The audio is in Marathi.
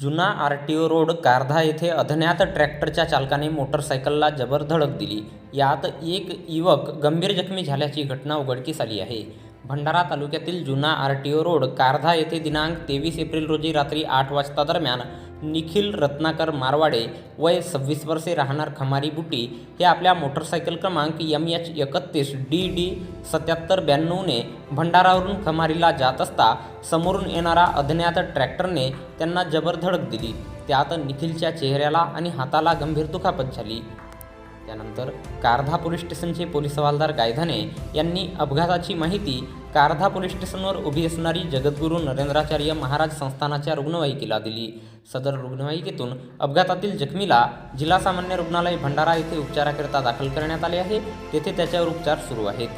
जुना R T O road Kardha येथे अज्ञात ट्रॅक्टरच्या चालकाने मोटरसायकलला जबर धडक दिली. यात एक युवक गंभीर जखमी झाल्याची घटना उघडकीस आली आहे. भंडारा तालुक्यातील जुना R T O road Kardha येथे दिनांक तेवीस एप्रिल रोजी रात्री आठ वाजता दरम्यान निखिल रत्नाकर मारवाडे वय सव्वीस वर्षे राहणार खमारी बुटी हे आपल्या मोटरसायकल क्रमांक एम एच एकतीस डी डी सत्याहत्तर ब्याण्णवने भंडारावरून खमारीला जात असता समोरून येणारा अज्ञात ट्रॅक्टरने त्यांना जबर धडक दिली. त्यात निखिलच्या चेहऱ्याला आणि हाताला गंभीर दुखापत झाली. त्यानंतर कारधा पोलीस स्टेशनचे पोलीस हवालदार गायधने यांनी अपघाताची माहिती कारधा पोलीस स्टेशनवर उभी असणारी जगद्गुरू नरेंद्राचार्य महाराज संस्थानाच्या रुग्णवाहिकेला दिली. सदर रुग्णवाहिकेतून अपघातातील जखमीला जिल्हा सामान्य रुग्णालय भंडारा येथे उपचाराकरिता दाखल करण्यात आले आहे. तेथे त्याच्यावर उपचार सुरू आहेत.